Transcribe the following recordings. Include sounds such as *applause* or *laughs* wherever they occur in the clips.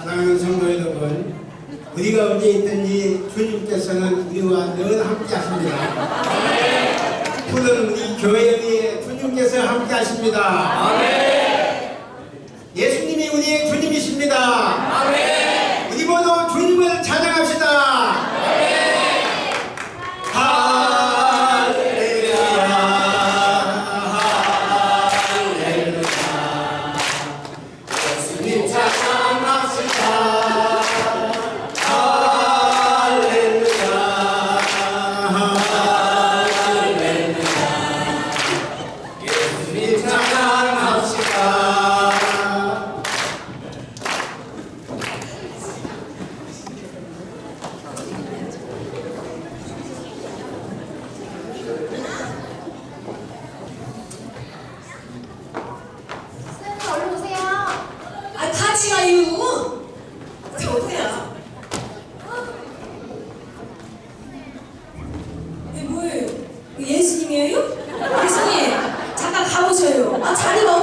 사랑하는 성도 여러분, 우리가 어디에 있든지 주님께서는 우리와 늘 함께 하십니다. 푸른 우리 교회 위에 주님께서 함께 하십니다. 예수님이 우리의 주님이십니다. 아멘. 자리가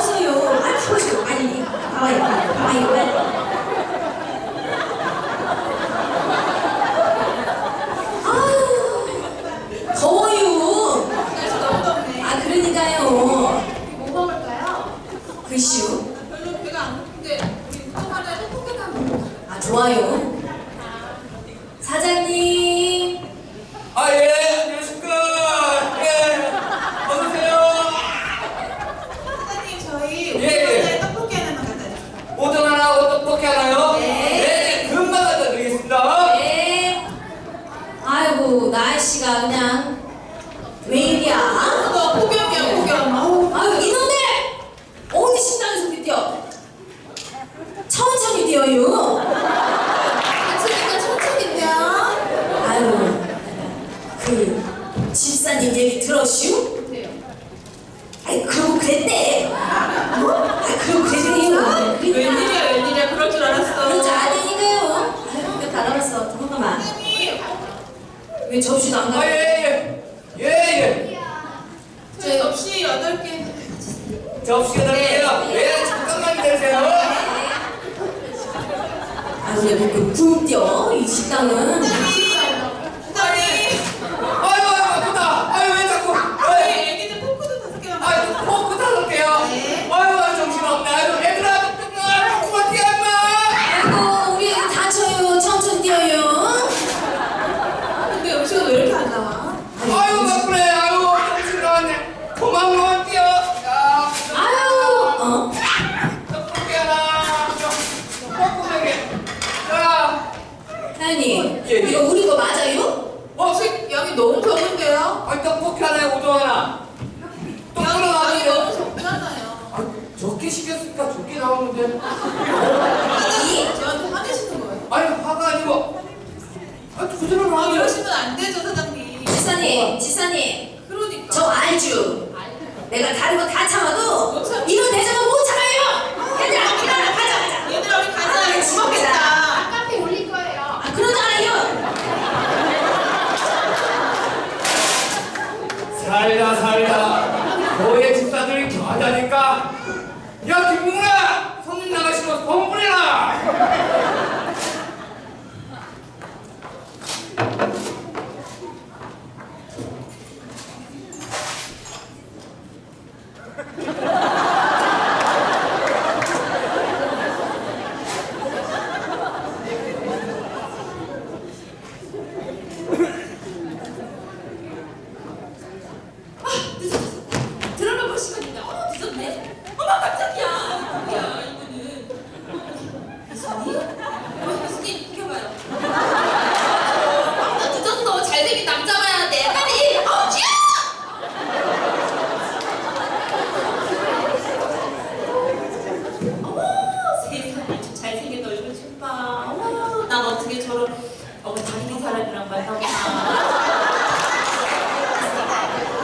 왜 접시도 안 가요? 아, 예예예. 예. 예, 예. 저희 접시 8개. 접시가 달려요? 예 잠깐만 기다리세요. 아주 왜 이렇게 굶뛰어 이 식당은? 이 저한테 화내시는 거예요. 아니 화가 아니고 아 부드러운 화를 이러시면 안 되죠 사장님. 지사님, 지사님, 그러니까. 저 알쥬. 알죠. 내가 다른 거 다 참아도 이런 대접은 못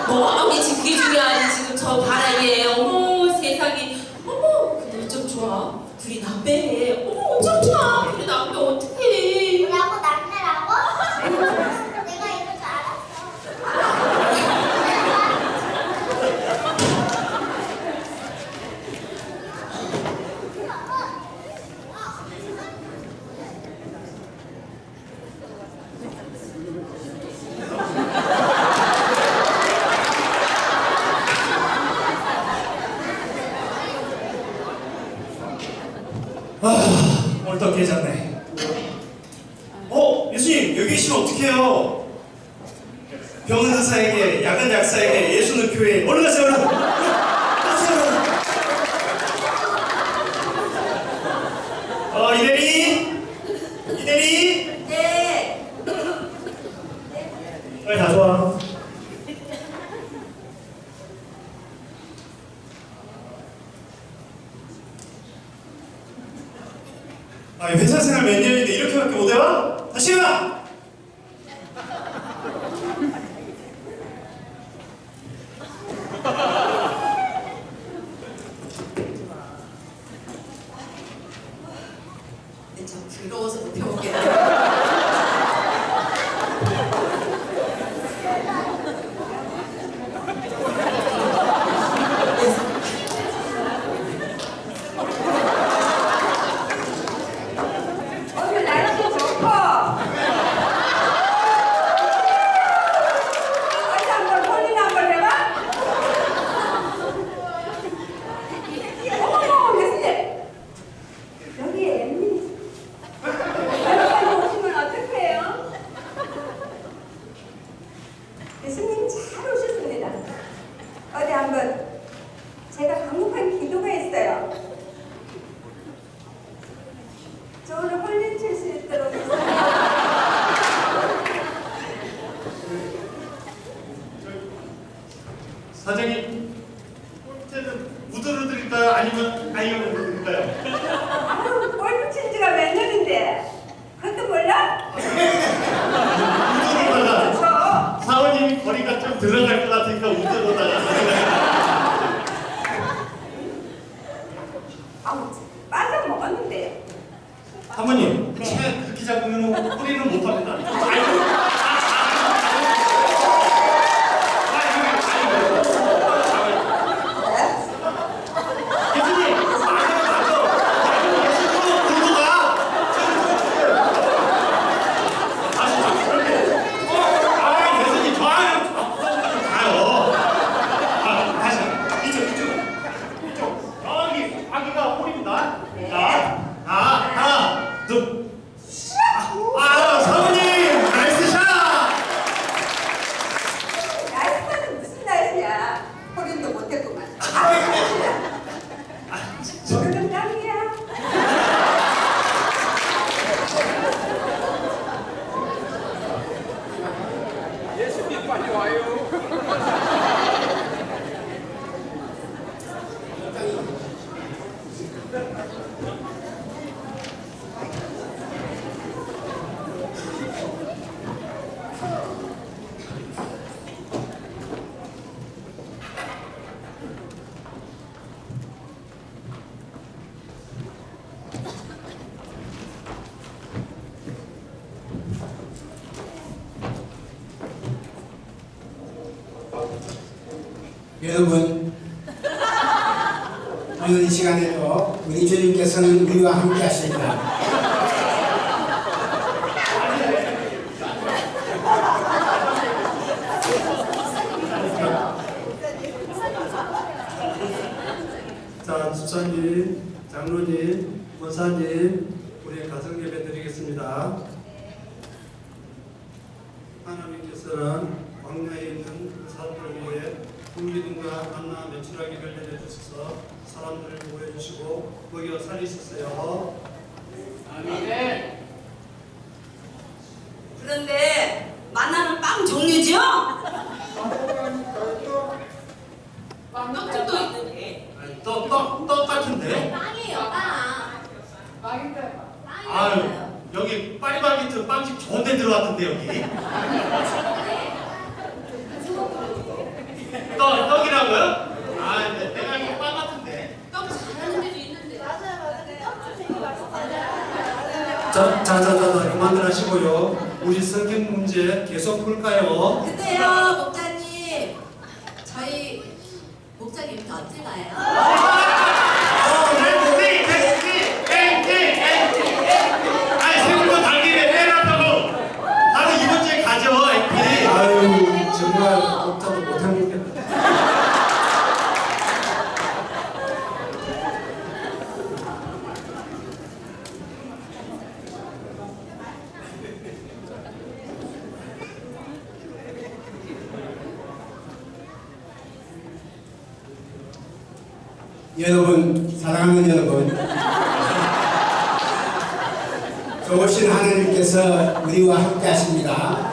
뭐 이게 그게 중요하니 지금 저 바라에 어머 세상이 어머 근데 어쩜 좋아. 둘이 남매해 어머 어쩜 좋아. 둘이 남매 어떻게 약사에게, 예수는 교회에. 얼른 가세요, 얼른. 가세요, 얼른. 어, 이대리, 이대리. 네. 빨리 가져와. 아, 회사 생활 몇 년인데 이렇게밖에 못 해와? 다시 와! 근데 참 더러워서 못 펴먹겠네. 오늘 날씨 좋고. 어디 한번 홀린 한번 해봐. 어머머, 교수님. 여기 엠니. 여러분 오시면 어떡해요? 교수님 잘 오셨습니다. 어디 한번 제가 강력한 기도가 있어요. 저 오늘 홀린 칠수 있도록 사장님, 꼴대는 무드로 드릴까요? 아니면 아이언으로 드릴까요? 아유 골프 친 지가 몇 년인데 그것도 몰라? 우드로다가 저 사원님이 거리가 좀 들어갈 것 같으니까 우드로다가 아우 빠져 먹었는데 사모님, 네. 채 그렇게 잡으면 뿌리는 못 합니다. 아이고. 예수님, 맞아, 맞아. 예수님, 들고 가. 다시 좀 그렇게. 아, 예수님, 좋아요. 가요. 아, 다시. 이쪽, 이쪽. 이쪽. 여기, 아기가 홀입니다. 자, 아, 하나, 둘. 아, 사모님, 나이스 샷! 날씨는 무슨 날씨야 홀린도 못했구만 아 모르는 땅이야 예수님 빨리 와요. 여러분, 오늘 이 시간에도 우리 주님께서는 우리와 함께 하십니다. 자, 집사님, 장로님, 권사님, 우리 가정 예배 드리겠습니다. 하나님께서는 광야에 있는 그 사람들을 위해 궁기둥과 만나 매출하기를 내려주셔서 사람들을 구해주시고 먹여 살리셨어요. 아멘. 그런데 만나는 빵 종류죠? 떡집도 있는데. 아니, 떡, 떡, 떡 같은데? 빵이에요, 빵. 빵인데. 아유, 여기 파리바게트 빵집 좋은 데 들어왔던데, 여기. 떡, 떡이라고요? 아, 근데 내가 이거 빵 같은데. 떡 잘하는 데도 있는데. 맞아요, 맞아요. 떡 되게 맛있어요. 자, 자, 자, 자, 자, 그만들 하시고요. 우리 성경 문제 계속 풀까요? 근데요, 여러분, 사랑하는 여러분. *laughs* 좋으신 하나님께서 우리와 함께 하십니다.